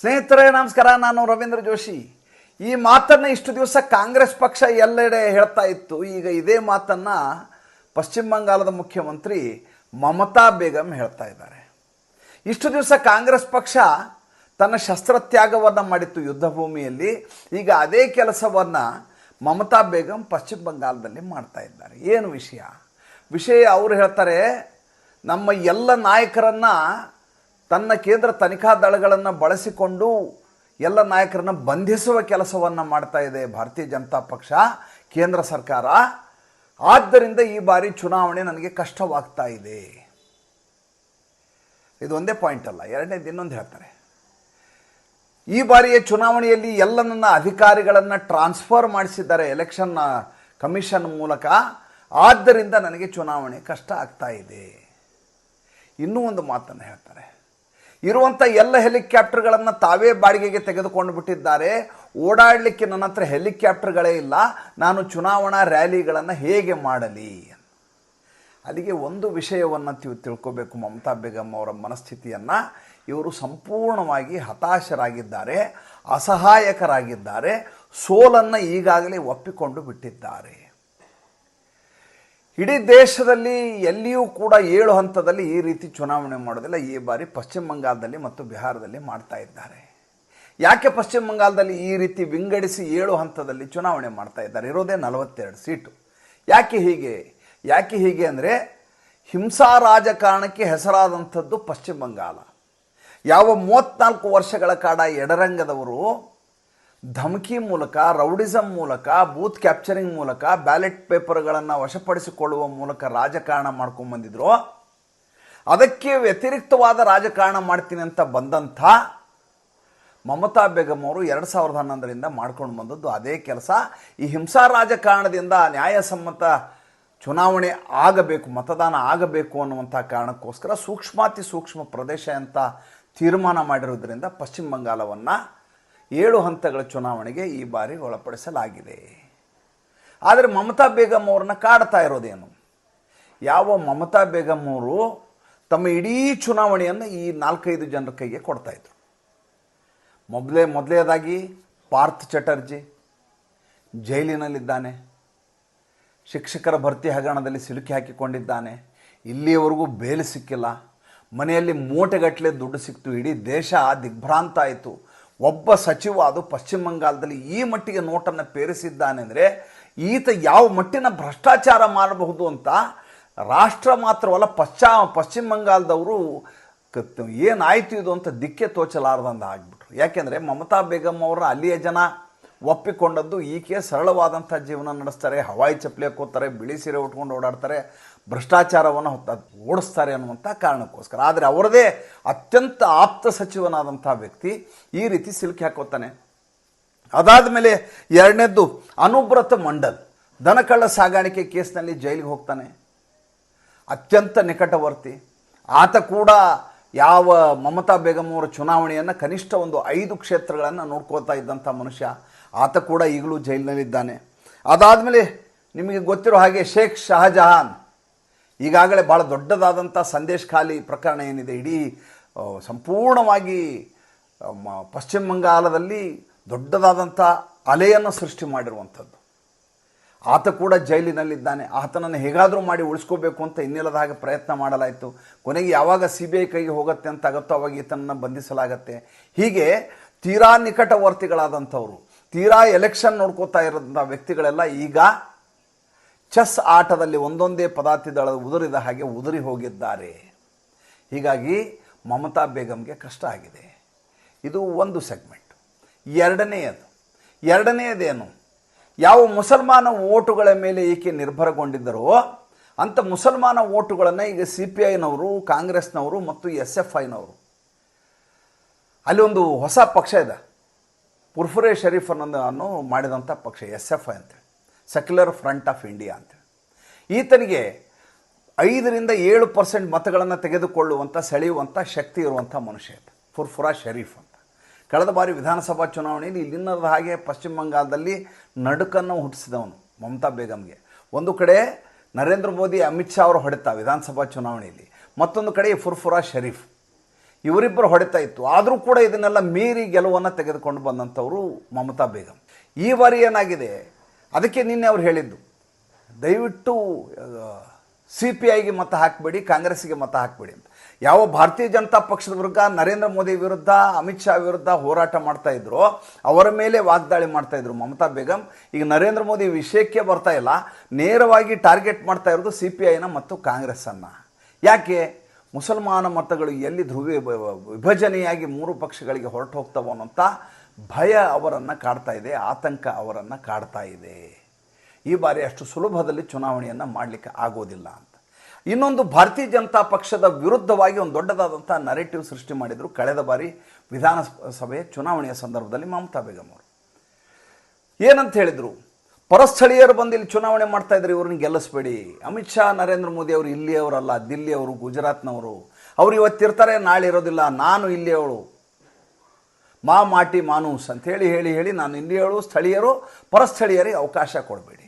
ಸ್ನೇಹಿತರೇ, ನಮಸ್ಕಾರ. ನಾನು ರವೀಂದ್ರ ಜೋಶಿ. ಈ ಮಾತನ್ನು ಇಷ್ಟು ದಿವಸ ಕಾಂಗ್ರೆಸ್ ಪಕ್ಷ ಎಲ್ಲೆಡೆ ಹೇಳ್ತಾ ಇತ್ತು. ಈಗ ಇದೇ ಮಾತನ್ನು ಪಶ್ಚಿಮ ಬಂಗಾಳದ ಮುಖ್ಯಮಂತ್ರಿ ಮಮತಾ ಬೇಗಂ ಹೇಳ್ತಾ ಇದ್ದಾರೆ. ಇಷ್ಟು ದಿವಸ ಕಾಂಗ್ರೆಸ್ ಪಕ್ಷ ತನ್ನ ಶಸ್ತ್ರತ್ಯಾಗವನ್ನು ಮಾಡಿತ್ತು ಯುದ್ಧ ಭೂಮಿಯಲ್ಲಿ ಈಗ ಅದೇ ಕೆಲಸವನ್ನು ಮಮತಾ ಬೇಗಂ ಪಶ್ಚಿಮ ಬಂಗಾಳದಲ್ಲಿ ಮಾಡ್ತಾ ಇದ್ದಾರೆ. ಏನು ವಿಷಯ? ವಿಷಯ ಅವರು ಹೇಳ್ತಾರೆ, ನಮ್ಮ ಎಲ್ಲ ನಾಯಕರನ್ನು ತನ್ನ ಕೇಂದ್ರ ತನಿಖಾ ದಳಗಳನ್ನು ಬಳಸಿಕೊಂಡು ಎಲ್ಲ ನಾಯಕರನ್ನು ಬಂಧಿಸುವ ಕೆಲಸವನ್ನು ಮಾಡ್ತಾ ಇದೆ ಭಾರತೀಯ ಜನತಾ ಪಕ್ಷ, ಕೇಂದ್ರ ಸರ್ಕಾರ. ಆದ್ದರಿಂದ ಈ ಬಾರಿ ಚುನಾವಣೆ ನನಗೆ ಕಷ್ಟವಾಗ್ತಾ ಇದೆ. ಇದು ಒಂದೇ ಪಾಯಿಂಟ್ ಅಲ್ಲ, ಎರಡನೇದು ಇನ್ನೊಂದು ಹೇಳ್ತಾರೆ. ಈ ಬಾರಿಯ ಚುನಾವಣೆಯಲ್ಲಿ ಎಲ್ಲ ನನ್ನ ಅಧಿಕಾರಿಗಳನ್ನು ಟ್ರಾನ್ಸ್ಫರ್ ಮಾಡಿಸಿದ್ದಾರೆ ಎಲೆಕ್ಷನ್ ಕಮಿಷನ್ ಮೂಲಕ. ಆದ್ದರಿಂದ ನನಗೆ ಚುನಾವಣೆ ಕಷ್ಟ ಆಗ್ತಾ ಇದೆ. ಇನ್ನೂ ಒಂದು ಮಾತನ್ನು ಹೇಳ್ತಾರೆ. ಇರುವಂಥ ಎಲ್ಲ ಹೆಲಿಕ್ಯಾಪ್ಟರ್ಗಳನ್ನು ತಾವೇ ಬಾಡಿಗೆಗೆ ತೆಗೆದುಕೊಂಡು ಬಿಟ್ಟಿದ್ದಾರೆ. ಓಡಾಡಲಿಕ್ಕೆ ನನ್ನ ಹತ್ರ ಹೆಲಿಕ್ಯಾಪ್ಟರ್ಗಳೇ ಇಲ್ಲ. ನಾನು ಚುನಾವಣಾ ರ್ಯಾಲಿಗಳನ್ನು ಹೇಗೆ ಮಾಡಲಿ ಅಲ್ಲಿಗೆ ಒಂದು ವಿಷಯವನ್ನು ತಿಳ್ ತಿಳ್ಕೋಬೇಕು ಮಮತಾ ಬೇಗಮ್ ಅವರ ಮನಸ್ಥಿತಿಯನ್ನು. ಇವರು ಸಂಪೂರ್ಣವಾಗಿ ಹತಾಶರಾಗಿದ್ದಾರೆ, ಅಸಹಾಯಕರಾಗಿದ್ದಾರೆ, ಸೋಲನ್ನು ಈಗಾಗಲೇ ಒಪ್ಪಿಕೊಂಡು ಬಿಟ್ಟಿದ್ದಾರೆ. ಇಡೀ ದೇಶದಲ್ಲಿ ಎಲ್ಲಿಯೂ ಕೂಡ ಏಳು ಹಂತದಲ್ಲಿ ಈ ರೀತಿ ಚುನಾವಣೆ ಮಾಡೋದಿಲ್ಲ. ಈ ಬಾರಿ ಪಶ್ಚಿಮ ಬಂಗಾಳದಲ್ಲಿ ಮತ್ತು ಬಿಹಾರದಲ್ಲಿ ಮಾಡ್ತಾ ಇದ್ದಾರೆ. ಯಾಕೆ ಪಶ್ಚಿಮ ಬಂಗಾಳದಲ್ಲಿ ಈ ರೀತಿ ವಿಂಗಡಿಸಿ ಏಳು ಹಂತದಲ್ಲಿ ಚುನಾವಣೆ ಮಾಡ್ತಾ ಇದ್ದಾರೆ? ಇರೋದೇ ನಲವತ್ತೆರಡು ಸೀಟು. ಯಾಕೆ ಹೀಗೆ? ಯಾಕೆ ಹೀಗೆ ಅಂದರೆ ಹಿಂಸಾ ರಾಜಕಾರಣಕ್ಕೆ ಹೆಸರಾದಂಥದ್ದು ಪಶ್ಚಿಮ ಬಂಗಾಳ. ಯಾವ ಮೂವತ್ತ್ನಾಲ್ಕು ವರ್ಷಗಳ ಕಾಡ ಎಡರಂಗದವರು ಧಮಕಿ ಮೂಲಕ ರೌಡಿಸಮ್ ಮೂಲಕ, ಬೂತ್ ಕ್ಯಾಪ್ಚರಿಂಗ್ ಮೂಲಕ, ಬ್ಯಾಲೆಟ್ ಪೇಪರ್ಗಳನ್ನು ವಶಪಡಿಸಿಕೊಳ್ಳುವ ಮೂಲಕ ರಾಜಕಾರಣ ಮಾಡ್ಕೊಂಡು ಬಂದಿದ್ರು. ಅದಕ್ಕೆ ವ್ಯತಿರಿಕ್ತವಾದ ರಾಜಕಾರಣ ಮಾಡ್ತೀನಿ ಅಂತ ಬಂದಂಥ ಮಮತಾ ಬೇಗಂ ಅವರು ಎರಡು ಸಾವಿರದ ಹನ್ನೊಂದರಿಂದ ಮಾಡ್ಕೊಂಡು ಬಂದದ್ದು ಅದೇ ಕೆಲಸ. ಈ ಹಿಂಸಾ ರಾಜಕಾರಣದಿಂದ ನ್ಯಾಯಸಮ್ಮತ ಚುನಾವಣೆ ಆಗಬೇಕು, ಮತದಾನ ಆಗಬೇಕು ಅನ್ನುವಂಥ ಕಾರಣಕ್ಕೋಸ್ಕರ ಸೂಕ್ಷ್ಮಾತಿ ಸೂಕ್ಷ್ಮ ಪ್ರದೇಶ ಅಂತ ತೀರ್ಮಾನ ಮಾಡಿರುವುದರಿಂದ ಪಶ್ಚಿಮ ಬಂಗಾಳವನ್ನು ಏಳು ಹಂತಗಳ ಚುನಾವಣೆಗೆ ಈ ಬಾರಿ ಒಳಪಡಿಸಲಾಗಿದೆ. ಆದರೆ ಮಮತಾ ಬೇಗಂ ಅವ್ರನ್ನ ಕಾಡ್ತಾ ಇರೋದೇನು? ಯಾವ ಮಮತಾ ಬೇಗಂ ಅವರು ತಮ್ಮ ಇಡೀ ಚುನಾವಣೆಯನ್ನು ಈ ನಾಲ್ಕೈದು ಜನರ ಕೈಗೆ ಕೊಡ್ತಾಯಿದ್ರು ಮೊದಲೇ ಮೊದಲೇದಾಗಿ ಪಾರ್ಥ್ ಚಟರ್ಜಿ ಜೈಲಿನಲ್ಲಿದ್ದಾನೆ. ಶಿಕ್ಷಕರ ಭರ್ತಿ ಹಗರಣದಲ್ಲಿ ಸಿಲುಕಿ ಹಾಕಿಕೊಂಡಿದ್ದಾನೆ. ಇಲ್ಲಿಯವರೆಗೂ ಬೇಲಿ ಸಿಕ್ಕಿಲ್ಲ. ಮನೆಯಲ್ಲಿ ಮೂಟೆಗಟ್ಟಲೆ ದುಡ್ಡು ಸಿಕ್ತು. ಇಡೀ ದೇಶ ದಿಗ್ಭ್ರಾಂತ ಆಯಿತು. ಒಬ್ಬ ಸಚಿವ ಅದು ಪಶ್ಚಿಮ ಬಂಗಾಳದಲ್ಲಿ ಈ ಮಟ್ಟಿಗೆ ನೋಟನ್ನು ಪೇರಿಸಿದ್ದಾನೆ ಅಂದರೆ ಈತ ಯಾವ ಮಟ್ಟಿನ ಭ್ರಷ್ಟಾಚಾರ ಮಾಡಬಹುದು ಅಂತ ರಾಷ್ಟ್ರ ಮಾತ್ರವಲ್ಲ ಪಶ್ಚಾ ಪಶ್ಚಿಮ ಬಂಗಾಲದವರು ಏನಾಯಿತು ಇದು ಅಂತ ದಿಕ್ಕೆ ತೋಚಲಾರದಂತ ಆಗಿಬಿಟ್ರು ಯಾಕೆಂದರೆ ಮಮತಾ ಬೇಗಂ ಅವರ ಅಲ್ಲಿಯ ಜನ ಒಪ್ಪಿಕೊಂಡದ್ದು ಈಕೆ ಸರಳವಾದಂಥ ಜೀವನ ನಡೆಸ್ತಾರೆ, ಹವಾಯಿ ಚಪ್ಪಲಿ ಹಾಕೋತಾರೆ, ಬಿಳಿ ಸೀರೆ ಉಟ್ಕೊಂಡು ಓಡಾಡ್ತಾರೆ, ಭ್ರಷ್ಟಾಚಾರವನ್ನು ಹೊತ್ತ ಓಡಿಸ್ತಾರೆ ಅನ್ನುವಂಥ ಕಾರಣಕ್ಕೋಸ್ಕರ. ಆದರೆ ಅವರದೇ ಅತ್ಯಂತ ಆಪ್ತ ಸಚಿವನಾದಂಥ ವ್ಯಕ್ತಿ ಈ ರೀತಿ ಸಿಲುಕಿ ಹಾಕೋತಾನೆ. ಅದಾದ ಮೇಲೆ ಎರಡನೇದ್ದು ಅನುಬ್ರತ ಮಂಡಲ್. ದನಕಳ್ಳ ಸಾಗಾಣಿಕೆ ಕೇಸ್ನಲ್ಲಿ ಜೈಲಿಗೆ ಹೋಗ್ತಾನೆ. ಅತ್ಯಂತ ನಿಕಟವರ್ತಿ. ಆತ ಕೂಡ ಯಾವ ಮಮತಾ ಬೇಗಂ ಅವರ ಚುನಾವಣೆಯನ್ನು ಕನಿಷ್ಠ ಒಂದು ಐದು ಕ್ಷೇತ್ರಗಳನ್ನು ನೋಡ್ಕೋತಾ ಇದ್ದಂಥ ಮನುಷ್ಯ, ಆತ ಕೂಡ ಈಗಲೂ ಜೈಲಿನಲ್ಲಿದ್ದಾನೆ. ಅದಾದಮೇಲೆ ನಿಮಗೆ ಗೊತ್ತಿರೋ ಹಾಗೆ ಶೇಖ್ ಶಹಜಹಾನ್, ಈಗಾಗಲೇ ಭಾಳ ದೊಡ್ಡದಾದಂಥ ಸಂದೇಶ್ ಖಾಲಿ ಪ್ರಕರಣ ಏನಿದೆ, ಇಡೀ ಸಂಪೂರ್ಣವಾಗಿ ಪಶ್ಚಿಮ ಬಂಗಾಲದಲ್ಲಿ ದೊಡ್ಡದಾದಂಥ ಅಲೆಯನ್ನು ಸೃಷ್ಟಿ ಮಾಡಿರುವಂಥದ್ದು. ಆತ ಕೂಡ ಜೈಲಿನಲ್ಲಿದ್ದಾನೆ. ಆತನನ್ನು ಹೇಗಾದರೂ ಮಾಡಿ ಉಳಿಸ್ಕೋಬೇಕು ಅಂತ ಇನ್ನಿಲ್ಲದ ಹಾಗೆ ಪ್ರಯತ್ನ ಮಾಡಲಾಯಿತು. ಕೊನೆಗೆ ಯಾವಾಗ ಸಿ ಬಿ ಐ ಕೈಗೆ ಹೋಗುತ್ತೆ ಅಂತ ಆಗುತ್ತೋ ಅವಾಗ ಈತನನ್ನು ಬಂಧಿಸಲಾಗತ್ತೆ. ಹೀಗೆ ತೀರಾ ನಿಕಟವರ್ತಿಗಳಾದಂಥವ್ರು, ತೀರಾ ಎಲೆಕ್ಷನ್ ನೋಡ್ಕೋತಾ ಇರೋಂಥ ವ್ಯಕ್ತಿಗಳೆಲ್ಲ ಈಗ ಚೆಸ್ ಆಟದಲ್ಲಿ ಒಂದೊಂದೇ ಪದಾರ್ಥದ ಉದುರಿದ ಹಾಗೆ ಉದುರಿ ಹೋಗಿದ್ದಾರೆ. ಹೀಗಾಗಿ ಮಮತಾ ಬೇಗಂಗೆ ಕಷ್ಟ ಆಗಿದೆ. ಇದು ಒಂದು ಸೆಗ್ಮೆಂಟ್ ಎರಡನೆಯದು. ಎರಡನೆಯದೇನು? ಯಾವ ಮುಸಲ್ಮಾನ ಓಟುಗಳ ಮೇಲೆ ಈಕೆ ನಿರ್ಭರಗೊಂಡಿದ್ದರೋ ಅಂಥ ಮುಸಲ್ಮಾನ ಓಟುಗಳನ್ನು ಈಗ ಸಿ ಪಿ ಐನವರು, ಕಾಂಗ್ರೆಸ್ನವರು ಮತ್ತು ಎಸ್ ಎಫ್ ಐನವರು. ಅಲ್ಲಿ ಒಂದು ಹೊಸ ಪಕ್ಷ ಇದೆ. ಪುರ್ಫುರೆ ಶರೀಫ್ ಅನ್ನೋದು ಅನ್ನೋ ಮಾಡಿದಂಥ ಪಕ್ಷ, ಎಸ್ ಎಫ್ ಐ ಅಂತೇಳಿ ಸೆಕ್ಯುಲರ್ ಫ್ರಂಟ್ ಆಫ್ ಇಂಡಿಯಾ ಅಂತೇಳಿ ಈತನಿಗೆ ಐದರಿಂದ ಏಳು ಪರ್ಸೆಂಟ್ ಮತಗಳನ್ನು ತೆಗೆದುಕೊಳ್ಳುವಂಥ ಸೆಳೆಯುವಂಥ ಶಕ್ತಿ ಇರುವಂಥ ಮನುಷ್ಯ ಇದೆ ಫುರ್ಫುರಾ ಶರೀಫ್ ಕಳೆದ ಬಾರಿ ವಿಧಾನಸಭಾ ಚುನಾವಣೆಯಲ್ಲಿ ಇಲ್ಲಿನದ ಹಾಗೆ ಪಶ್ಚಿಮ ಬಂಗಾಳದಲ್ಲಿ ನಡುಕನ್ನು ಹುಟ್ಟಿಸಿದವನು ಮಮತಾ ಬೇಗಂಗೆ ಒಂದು ಕಡೆ ನರೇಂದ್ರ ಮೋದಿ, ಅಮಿತ್ ಶಾ ಅವರು ಹೊಡೆತ ವಿಧಾನಸಭಾ ಚುನಾವಣೆಯಲ್ಲಿ. ಮತ್ತೊಂದು ಕಡೆ ಫುರ್ಫುರಾ ಶರೀಫ್. ಇವರಿಬ್ಬರು ಹೊಡೆತ ಇತ್ತು. ಆದರೂ ಕೂಡ ಇದನ್ನೆಲ್ಲ ಮೀರಿ ಗೆಲುವನ್ನು ತೆಗೆದುಕೊಂಡು ಬಂದಂಥವರು ಮಮತಾ ಬೇಗಂ ಈ ಬಾರಿ ಏನಾಗಿದೆ? ಅದಕ್ಕೆ ನಿನ್ನೆ ಅವ್ರು ಹೇಳಿದ್ದು. ದಯವಿಟ್ಟು ಸಿ ಪಿ ಐಗೆ ಮತ ಹಾಕಬೇಡಿ, ಕಾಂಗ್ರೆಸ್ಸಿಗೆ ಮತ ಹಾಕಬೇಡಿ ಅಂತ. ಯಾವ ಭಾರತೀಯ ಜನತಾ ಪಕ್ಷದ ವಿರುದ್ಧ, ನರೇಂದ್ರ ಮೋದಿ ವಿರುದ್ಧ, ಅಮಿತ್ ಶಾ ವಿರುದ್ಧ ಹೋರಾಟ ಮಾಡ್ತಾ ಇದ್ರು, ಅವರ ಮೇಲೆ ವಾಗ್ದಾಳಿ ಮಾಡ್ತಾ ಇದ್ರು ಮಮತಾ ಬೇಗಂ. ಈಗ ನರೇಂದ್ರ ಮೋದಿ ವಿಷಯಕ್ಕೆ ಬರ್ತಾ ಇಲ್ಲ. ನೇರವಾಗಿ ಟಾರ್ಗೆಟ್ ಮಾಡ್ತಾ ಇರೋದು ಸಿ ಪಿ ಐನ ಮತ್ತು ಕಾಂಗ್ರೆಸ್ಸನ್ನು. ಯಾಕೆ? ಮುಸಲ್ಮಾನ ಮತಗಳು ಎಲ್ಲಿ ಧ್ರುವ ವಿಭಜನೆಯಾಗಿ ಮೂರು ಪಕ್ಷಗಳಿಗೆ ಹೊರಟು ಹೋಗ್ತಾವೋ ಅನ್ನೋಂಥ ಭಯ ಅವರನ್ನು ಕಾಡ್ತಾ ಇದೆ, ಆತಂಕ ಅವರನ್ನು ಕಾಡ್ತಾ ಇದೆ. ಈ ಬಾರಿ ಅಷ್ಟು ಸುಲಭದಲ್ಲಿ ಚುನಾವಣೆಯನ್ನು ಮಾಡಲಿಕ್ಕೆ ಆಗೋದಿಲ್ಲ ಅಂತ. ಇನ್ನೊಂದು ಭಾರತೀಯ ಜನತಾ ಪಕ್ಷದ ವಿರುದ್ಧವಾಗಿ ಒಂದು ದೊಡ್ಡದಾದಂಥ ನರೇಟಿವ್ ಸೃಷ್ಟಿ ಮಾಡಿದರು. ಕಳೆದ ಬಾರಿ ವಿಧಾನಸಭೆಯ ಚುನಾವಣೆಯ ಸಂದರ್ಭದಲ್ಲಿ ಮಮತಾ ಬೇಗಂ ಅವರು. ಏನಂತ ಹೇಳಿದರು? ಪರಸ್ಥಳೀಯರು ಬಂದು ಇಲ್ಲಿ ಚುನಾವಣೆ ಮಾಡ್ತಾ ಇದ್ದಾರೆ ಇವ್ರನ್ನ ಗೆಲ್ಲಿಸ್ಬೇಡಿ. ಅಮಿತ್ ಶಾ, ನರೇಂದ್ರ ಮೋದಿ ಅವರು ಇಲ್ಲಿಯವರಲ್ಲ, ದಿಲ್ಲಿಯವರು, ಗುಜರಾತ್ನವರು. ಅವ್ರು ಇವತ್ತಿರ್ತಾರೆ ನಾಳೆ ಇರೋದಿಲ್ಲ, ನಾನು ಇಲ್ಲಿಯವಳು. ಮಾ ಮಾಟಿ ಮಾನೂಸ್ ಅಂತ ಹೇಳಿ ಹೇಳಿ ಹೇಳಿ ನಾನು ಇಲ್ಲಿಯವಳು, ಸ್ಥಳೀಯರು, ಪರಸ್ಥಳೀಯರಿಗೆ ಅವಕಾಶ ಕೊಡಬೇಡಿ.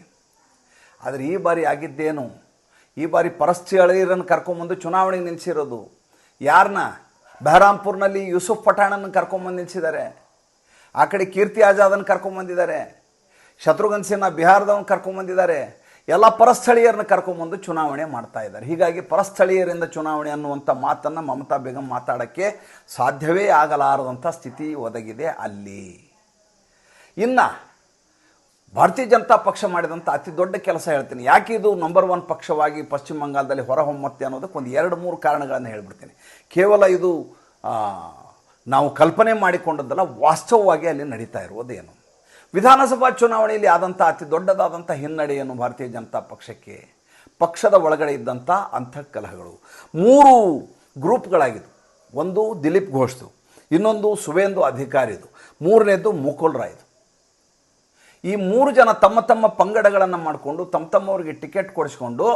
ಆದರೆ ಈ ಬಾರಿ ಆಗಿದ್ದೇನು? ಈ ಬಾರಿ ಪರಸ್ಥಳೀಯರನ್ನು ಕರ್ಕೊಂಬಂದು ಚುನಾವಣೆಗೆ ನಿಲ್ಲಿಸಿರೋದು ಯಾರನ್ನ ಬೆಹರಾಂಪುರ್ನಲ್ಲಿ ಯೂಸುಫ್ ಪಠಾಣನ್ನು ಕರ್ಕೊಂಬಂದು ನಿಲ್ಲಿಸಿದ್ದಾರೆ ಆ ಕಡೆ ಕೀರ್ತಿ ಆಜಾದನ್ನು ಕರ್ಕೊಂಬಂದಿದ್ದಾರೆ. ಶತ್ರುಘ್ನ ಸಿನ್ಹಾ ಬಿಹಾರದವನ್ನ ಕರ್ಕೊಂಬಂದಿದ್ದಾರೆ. ಎಲ್ಲ ಪರಸ್ಥಳೀಯರನ್ನ ಕರ್ಕೊಂಬಂದು ಚುನಾವಣೆ ಮಾಡ್ತಾ ಇದ್ದಾರೆ. ಹೀಗಾಗಿ ಪರಸ್ಥಳೀಯರಿಂದ ಚುನಾವಣೆ ಅನ್ನುವಂಥ ಮಾತನ್ನು ಮಮತಾ ಬೇಗಂ ಮಾತಾಡೋಕ್ಕೆ ಸಾಧ್ಯವೇ ಆಗಲಾರದಂಥ ಸ್ಥಿತಿ ಒದಗಿದೆ ಅಲ್ಲಿ. ಇನ್ನು ಭಾರತೀಯ ಜನತಾ ಪಕ್ಷ ಮಾಡಿದಂಥ ಅತಿ ದೊಡ್ಡ ಕೆಲಸ ಹೇಳ್ತೀನಿ. ಯಾಕೆ ಇದು ನಂಬರ್ ಒನ್ ಪಕ್ಷವಾಗಿ ಪಶ್ಚಿಮ ಬಂಗಾಳದಲ್ಲಿ ಹೊರಹೊಮ್ಮತ್ತೆ ಅನ್ನೋದಕ್ಕೆ ಒಂದು ಎರಡು ಮೂರು ಕಾರಣಗಳನ್ನು ಹೇಳ್ಬಿಡ್ತೀನಿ. ಕೇವಲ ಇದು ನಾವು ಕಲ್ಪನೆ ಮಾಡಿಕೊಂಡದ್ದಲ್ಲ, ವಾಸ್ತವವಾಗಿ ಅಲ್ಲಿ ನಡೀತಾ ಇರುವುದೇನು ವಿಧಾನಸಭಾ ಚುನಾವಣೆಯಲ್ಲಿ ಆದಂಥ ಅತಿ ದೊಡ್ಡದಾದಂಥ ಹಿನ್ನಡೆಯನ್ನು ಭಾರತೀಯ ಜನತಾ ಪಕ್ಷಕ್ಕೆ, ಪಕ್ಷದ ಒಳಗಡೆ ಇದ್ದಂಥ ಅಂತಃಕಲಹಗಳು. ಮೂರು ಗ್ರೂಪ್ಗಳಾಗಿದ್ದು, ಒಂದು ದಿಲೀಪ್ ಘೋಷ್ದು ಇನ್ನೊಂದು ಸುವೇಂದು ಅಧಿಕಾರಿದು ಮೂರನೇದು ಮುಕುಲ್ ರಾಯ್ದು ಈ ಮೂರು ಜನ ತಮ್ಮ ತಮ್ಮ ಪಂಗಡಗಳನ್ನು ಮಾಡಿಕೊಂಡು, ತಮ್ಮ ತಮ್ಮವ್ರಿಗೆ ಟಿಕೆಟ್ ಕೊಡಿಸ್ಕೊಂಡು,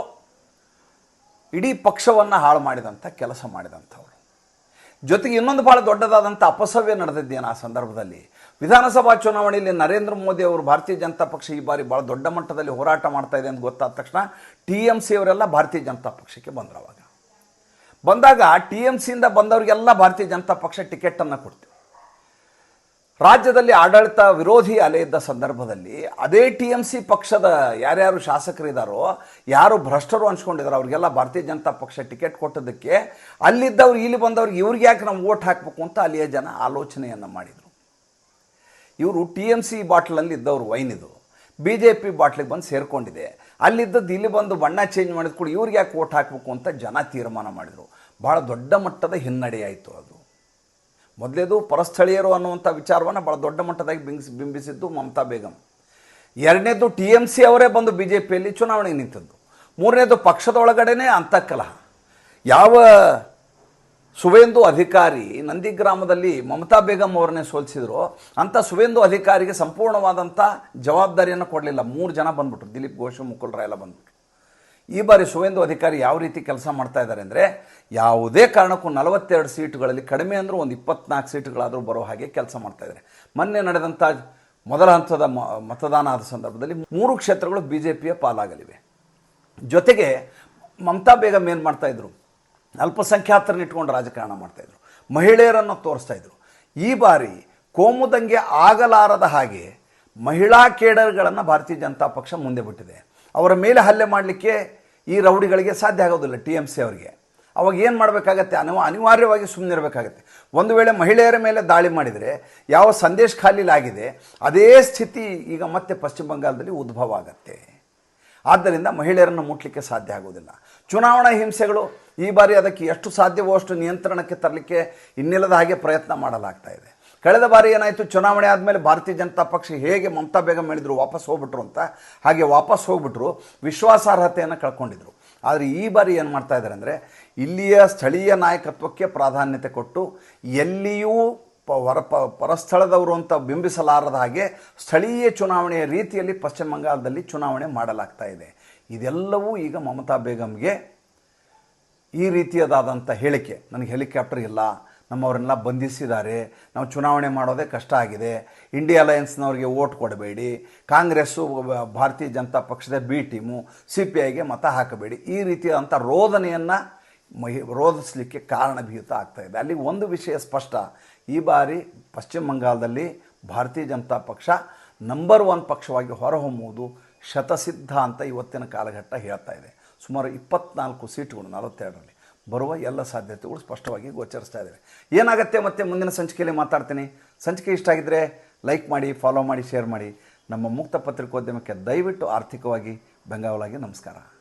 ಇಡೀ ಪಕ್ಷವನ್ನು ಹಾಳು ಮಾಡಿದಂಥ ಕೆಲಸ ಮಾಡಿದಂಥವ್ರು. ಜೊತೆಗೆ ಇನ್ನೊಂದು ಭಾಳ ದೊಡ್ಡದಾದಂಥ ಅಪಸವ್ಯ ನಡೆದಿದ್ದೇನು ಆ ಸಂದರ್ಭದಲ್ಲಿ. ವಿಧಾನಸಭಾ ಚುನಾವಣೆಯಲ್ಲಿ ನರೇಂದ್ರ ಮೋದಿ ಅವರು ಭಾರತೀಯ ಜನತಾ ಪಕ್ಷ ಈ ಬಾರಿ ಭಾಳ ದೊಡ್ಡ ಮಟ್ಟದಲ್ಲಿ ಹೋರಾಟ ಮಾಡ್ತಾ ಇದೆ ಅಂತ ಗೊತ್ತಾದ ತಕ್ಷಣ ಟಿ ಎಂ ಸಿ ಅವರೆಲ್ಲ ಭಾರತೀಯ ಜನತಾ ಪಕ್ಷಕ್ಕೆ ಬಂದರು ಬಂದಾಗ ಟಿ ಎಂ ಸಿಯಿಂದ ಬಂದವರಿಗೆಲ್ಲ ಭಾರತೀಯ ಜನತಾ ಪಕ್ಷ ಟಿಕೆಟನ್ನು ಕೊಡ್ತೀವಿ ರಾಜ್ಯದಲ್ಲಿ ಆಡಳಿತ ವಿರೋಧಿ ಅಲೆ ಇದ್ದ ಸಂದರ್ಭದಲ್ಲಿ ಅದೇ ಟಿ ಎಂ ಸಿ ಪಕ್ಷದ ಯಾರ್ಯಾರು ಶಾಸಕರಿದ್ದಾರೋ ಯಾರು ಭ್ರಷ್ಟರು ಅನ್ಸ್ಕೊಂಡಿದ್ದಾರೆ ಅವ್ರಿಗೆಲ್ಲ ಭಾರತೀಯ ಜನತಾ ಪಕ್ಷ ಟಿಕೆಟ್ ಕೊಟ್ಟದಕ್ಕೆ ಅಲ್ಲಿದ್ದವ್ರು, ಇಲ್ಲಿ ಬಂದವ್ರಿಗೆ ಇವ್ರಿಗೆ ಯಾಕೆ ನಾವು ಓಟ್ ಹಾಕಬೇಕು ಅಂತ ಅಲ್ಲಿಯ ಜನ ಆಲೋಚನೆಯನ್ನು ಮಾಡಿದರು. ಇವರು ಟಿ ಎಂ ಸಿ ಬಾಟ್ಲಲ್ಲಿ ಇದ್ದವರು, ವೈನ್ ಇದು. ಬಿ ಜೆ ಪಿ ಬಾಟ್ಲಿಗೆ ಬಂದು ಸೇರಿಕೊಂಡಿದೆ. ಅಲ್ಲಿದ್ದದ್ದು ಇಲ್ಲಿ ಬಂದು ಬಣ್ಣ ಚೇಂಜ್ ಮಾಡಿದ ಕೂಡ ಇವ್ರಿಗೆ ಯಾಕೆ ಓಟ್ ಹಾಕಬೇಕು ಅಂತ ಜನ ತೀರ್ಮಾನ ಮಾಡಿದರು. ಭಾಳ ದೊಡ್ಡ ಮಟ್ಟದ ಹಿನ್ನಡೆಯಾಯಿತು ಅದು. ಮೊದಲೇದು ಪರಸ್ಥಳೀಯರು ಅನ್ನುವಂಥ ವಿಚಾರವನ್ನು ಭಾಳ ದೊಡ್ಡ ಮಟ್ಟದಾಗಿ ಬಿಂಬಿಸಿ ಬಿಂಬಿಸಿದ್ದು ಮಮತಾ ಬೇಗಂ. ಎರಡನೇದು ಟಿ ಎಂ ಸಿ ಅವರೇ ಬಂದು ಬಿ ಜೆ ಪಿಯಲ್ಲಿ ಚುನಾವಣೆಗೆ ನಿಂತದ್ದು. ಮೂರನೇದು ಪಕ್ಷದೊಳಗಡೆನೇ ಅಂತಃಕಲಹ. ಯಾವ ಸುವೇಂದು ಅಧಿಕಾರಿ ನಂದಿಗ್ರಾಮದಲ್ಲಿ ಮಮತಾ ಬೇಗಂ ಅವರನ್ನೇ ಸೋಲಿಸಿದ್ರು, ಅಂಥ ಸುವೇಂದು ಅಧಿಕಾರಿಗೆ ಸಂಪೂರ್ಣವಾದಂಥ ಜವಾಬ್ದಾರಿಯನ್ನು ಕೊಡಲಿಲ್ಲ. ಮೂರು ಜನ ಬಂದ್ಬಿಟ್ರು. ದಿಲೀಪ್ ಘೋಷ್, ಮುಕುಲ್ ರಾಯ್ ಎಲ್ಲ ಬಂದ್ಬಿಟ್ರು. ಈ ಬಾರಿ ಸುವೇಂದು ಅಧಿಕಾರಿ ಯಾವ ರೀತಿ ಕೆಲಸ ಮಾಡ್ತಾ ಇದ್ದಾರೆ ಅಂದರೆ ಯಾವುದೇ ಕಾರಣಕ್ಕೂ ನಲವತ್ತೆರಡು ಸೀಟುಗಳಲ್ಲಿ ಕಡಿಮೆ ಅಂದರೂ ಒಂದು ಇಪ್ಪತ್ನಾಲ್ಕು ಸೀಟುಗಳಾದರೂ ಬರೋ ಹಾಗೆ ಕೆಲಸ ಮಾಡ್ತಾ ಇದ್ದಾರೆ. ಮೊನ್ನೆ ನಡೆದಂಥ ಮೊದಲ ಹಂತದ ಮತದಾನ ಆದ ಸಂದರ್ಭದಲ್ಲಿ ಮೂರು ಕ್ಷೇತ್ರಗಳು ಬಿ ಜೆ ಪಿಯ ಪಾಲಾಗಲಿವೆ. ಜೊತೆಗೆ ಮಮತಾ ಬೇಗಮ್ ಏನು ಮಾಡ್ತಾಯಿದ್ರು ಅಲ್ಪಸಂಖ್ಯಾತರನ್ನ ಇಟ್ಕೊಂಡು ರಾಜಕಾರಣ ಮಾಡ್ತಾಯಿದ್ರು ಮಹಿಳೆಯರನ್ನು ತೋರಿಸ್ತಾ ಇದ್ರು. ಈ ಬಾರಿ ಕೋಮುದಂಗೆ ಆಗಲಾರದ ಹಾಗೆ ಮಹಿಳಾ ಕೇಡರ್ಗಳನ್ನು ಭಾರತೀಯ ಜನತಾ ಪಕ್ಷ ಮುಂದೆ ಬಿಟ್ಟಿದೆ. ಅವರ ಮೇಲೆ ಹಲ್ಲೆ ಮಾಡಲಿಕ್ಕೆ ಈ ರೌಡಿಗಳಿಗೆ ಸಾಧ್ಯ ಆಗೋದಿಲ್ಲ ಟಿ ಎಂ ಸಿ ಅವರಿಗೆ. ಅವಾಗ ಏನು ಮಾಡಬೇಕಾಗತ್ತೆ? ಅನಿವ, ಅನಿವಾರ್ಯವಾಗಿ ಸುಮ್ಮನಿರಬೇಕಾಗತ್ತೆ ಒಂದು ವೇಳೆ ಮಹಿಳೆಯರ ಮೇಲೆ ದಾಳಿ ಮಾಡಿದರೆ, ಯಾವ ಸಂದೇಶ ಖಾಲಿಲಾಗಿದೆ ಅದೇ ಸ್ಥಿತಿ ಈಗ ಮತ್ತೆ ಪಶ್ಚಿಮ ಬಂಗಾಳದಲ್ಲಿ ಉದ್ಭವ ಆಗತ್ತೆ. ಆದ್ದರಿಂದ ಮಹಿಳೆಯರನ್ನು ಮುಟ್ಲಿಕ್ಕೆ ಸಾಧ್ಯ ಆಗೋದಿಲ್ಲ. ಚುನಾವಣಾ ಹಿಂಸೆಗಳು ಈ ಬಾರಿ ಅದಕ್ಕೆ ಎಷ್ಟು ಸಾಧ್ಯವೋ ಅಷ್ಟು ನಿಯಂತ್ರಣಕ್ಕೆ ತರಲಿಕ್ಕೆ ಇನ್ನಿಲ್ಲದ ಹಾಗೆ ಪ್ರಯತ್ನ ಮಾಡಲಾಗ್ತಾ ಇದೆ. ಕಳೆದ ಬಾರಿ ಏನಾಯಿತು? ಚುನಾವಣೆ ಆದಮೇಲೆ ಭಾರತೀಯ ಜನತಾ ಪಕ್ಷ ಹೇಗೆ ಮಮತಾ ಬೇಗಂ ಹೇಳಿದ್ರು, ವಾಪಸ್ ಹೋಗ್ಬಿಟ್ರು ಅಂತ? ಹಾಗೆ ವಾಪಸ್ ಹೋಗ್ಬಿಟ್ರು, ವಿಶ್ವಾಸಾರ್ಹತೆಯನ್ನು ಕಳ್ಕೊಂಡಿದ್ರು. ಆದರೆ ಈ ಬಾರಿ ಏನು ಮಾಡ್ತಾ ಇದ್ದಾರೆ ಅಂದರೆ, ಇಲ್ಲಿಯ ಸ್ಥಳೀಯ ನಾಯಕತ್ವಕ್ಕೆ ಪ್ರಾಧಾನ್ಯತೆ ಕೊಟ್ಟು, ಎಲ್ಲಿಯೂ ಪ, ಹೊರ ಪ, ಪರಸ್ಥಳದವರು ಅಂತ ಬಿಂಬಿಸಲಾರದ ಹಾಗೆ ಸ್ಥಳೀಯ ಚುನಾವಣೆಯ ರೀತಿಯಲ್ಲಿ ಪಶ್ಚಿಮ ಬಂಗಾಳದಲ್ಲಿ ಚುನಾವಣೆ ಮಾಡಲಾಗ್ತಾ ಇದೆ. ಇದೆಲ್ಲವೂ ಈಗ ಮಮತಾ ಬೇಗಂಗೆ ಈ ರೀತಿಯದಾದಂಥ ಹೇಳಿಕೆ. ನನಗೆ ಹೆಲಿಕಾಪ್ಟರ್ ಇಲ್ಲ. ನಮ್ಮವರನ್ನೆಲ್ಲ ಬಂಧಿಸಿದ್ದಾರೆ. ನಾವು ಚುನಾವಣೆ ಮಾಡೋದೇ ಕಷ್ಟ ಆಗಿದೆ. ಇಂಡಿಯಾ ಅಲಯನ್ಸ್ನವ್ರಿಗೆ ಓಟ್ ಕೊಡಬೇಡಿ. ಕಾಂಗ್ರೆಸ್ಸು ಭಾರತೀಯ ಜನತಾ ಪಕ್ಷದ ಬಿ ಟೀಮು ಸಿ ಪಿ ಐಗೆ ಮತ ಹಾಕಬೇಡಿ. ಈ ರೀತಿಯಾದಂಥ ರೋದನೆಯನ್ನು ಮಹಿ, ರೋಧಿಸಲಿಕ್ಕೆ ಕಾರಣಭೀತ ಆಗ್ತಾಯಿದೆ ಅಲ್ಲಿ ಒಂದು ವಿಷಯ ಸ್ಪಷ್ಟ. ಈ ಬಾರಿ ಪಶ್ಚಿಮ ಬಂಗಾಳದಲ್ಲಿ ಭಾರತೀಯ ಜನತಾ ಪಕ್ಷ ನಂಬರ್ ಒನ್ ಪಕ್ಷವಾಗಿ ಹೊರಹೊಮ್ಮುವುದು ಶತಸಿದ್ಧ ಅಂತ ಇವತ್ತಿನ ಕಾಲಘಟ್ಟ ಹೇಳ್ತಾ ಇದೆ. ಸುಮಾರು ಇಪ್ಪತ್ನಾಲ್ಕು ಸೀಟುಗಳು ನಲವತ್ತೆರಡರಲ್ಲಿ. ಬರುವ ಎಲ್ಲ ಸಾಧ್ಯತೆಗಳು ಸ್ಪಷ್ಟವಾಗಿ ಗೋಚರಿಸ್ತಾ ಇದ್ದಾವೆ. ಏನಾಗುತ್ತೆ ಮತ್ತೆ ಮುಂದಿನ ಸಂಚಿಕೆಯಲ್ಲಿ ಮಾತಾಡ್ತೀನಿ. ಸಂಚಿಕೆ ಇಷ್ಟ ಆಗಿದ್ದರೆ ಲೈಕ್ ಮಾಡಿ ಫಾಲೋ ಮಾಡಿ ಶೇರ್ ಮಾಡಿ. ನಮ್ಮ ಮುಕ್ತ ಪತ್ರಿಕೋದ್ಯಮಕ್ಕೆ ದಯವಿಟ್ಟು ಆರ್ಥಿಕವಾಗಿ ಬೆಂಗಾವಲಾಗಿ ನಮಸ್ಕಾರ.